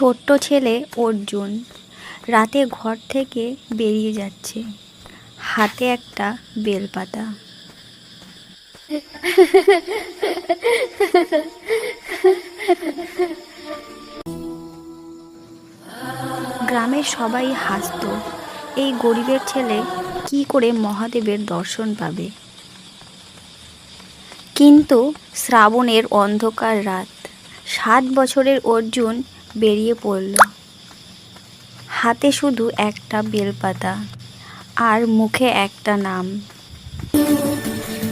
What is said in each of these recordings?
ছোট্ট ছেলে অর্জুন রাতে ঘর থেকে বেরিয়ে যাচ্ছে। হাতে একটা বেলপাতা। গ্রামের সবাই হাসতো, এই গরিবের ছেলে কি করে মহাদেবের দর্শন পাবে? কিন্তু শ্রাবণের অন্ধকার রাত, সাত বছরের অর্জুন বেরিয়ে পড়ল। হাতে শুধু একটা বেলপাতা আর মুখে একটা নাম।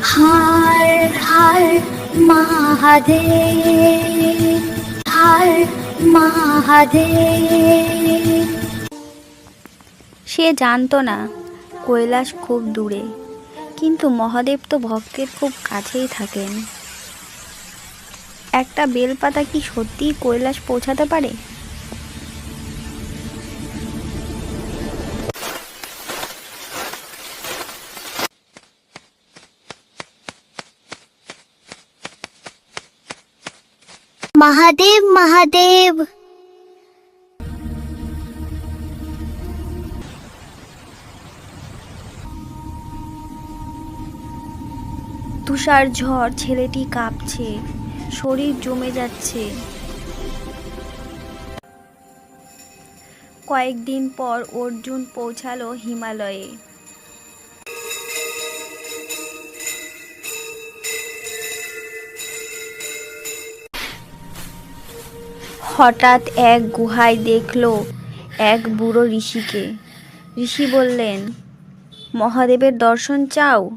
হর হর মহাদেব হর মহাদেব। সে জানতো না কৈলাস খুব দূরে কিন্তু মহাদেব তো ভক্তের খুব কাছেই থাকেন। একটা বেলপাতা কি সত্যিই কৈলাস পৌঁছাতে পারে? মহাদেব মহাদেব। তুষার ঝড় ছেলেটি কাঁপছে। শরীর জমে যাচ্ছে। কয়েকদিন পর অর্জুন পৌঁছালো হিমালয়ে। হঠাৎ এক গুহায় দেখল এক বুড়ো ঋষিকে। ঋষি বললেন, মহাদেবের দর্শন চাও?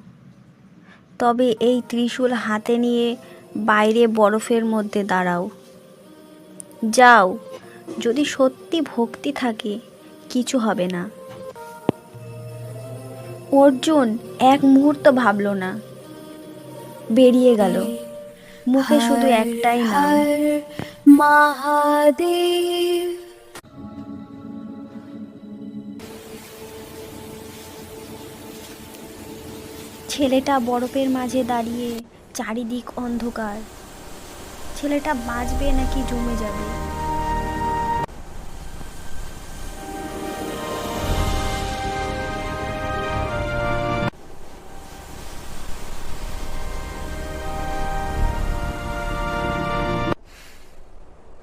তবে এই ত্রিশূল হাতে নিয়ে বাইরে বরফের মধ্যে দাঁড়াও। যাও যদি সত্যি ভক্তি থাকে কিছু হবে না। অর্জুন এক মুহূর্ত ভাবল না। বেরিয়ে গেল। মুখে শুধু একটাই নাম। মহাদেব। ছেলেটা বরফের মাঝে দাঁড়িয়ে চারিদিক অন্ধকার। ছেলেটা বাঁচবে নাকি জমে যাবে?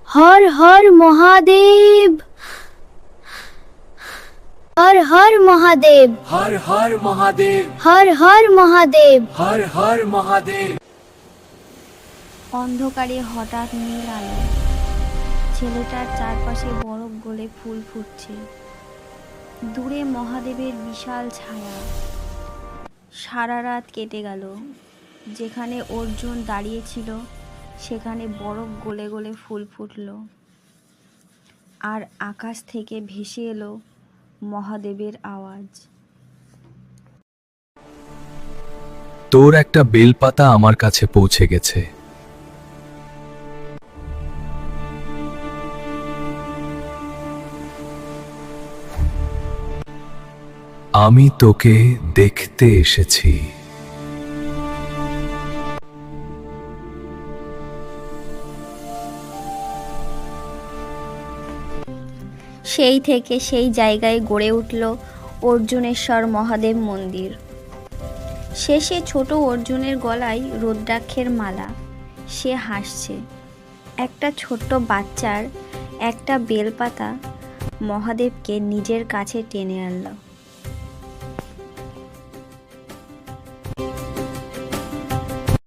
হর হর মহাদেব! হর হর মহাদেব। হর হর মহাদেব। হর হর মহাদেব। হর হর মহাদেব। অন্ধকারে হঠাৎ নীল আলো। ছেলেটার চারপাশে বরফ গলে ফুল ফুটছে। দূরে মহাদেবের বিশাল ছায়া। সারা রাত কেটে গেল। যেখানে অর্জুন দাঁড়িয়েছিল সেখানে বরফ গলে গলে ফুল ফুটল। আর আকাশ থেকে ভেসে এলো মহাদেবের আওয়াজ। তোর একটা বেলপাতা আমার কাছে পৌঁছে গেছে। আমি তোকে দেখতে এসেছি। সেই থেকে সেই জায়গায় গড়ে উঠল অর্জুনেশ্বর মহাদেব মন্দির। শেষে ছোট অর্জুনের গলায় রুদ্রাক্ষের মালা। সে হাসছে। একটা ছোট্ট বাচ্চার একটা বেলপাতা মহাদেবকে নিজের কাছে টেনে আনলো।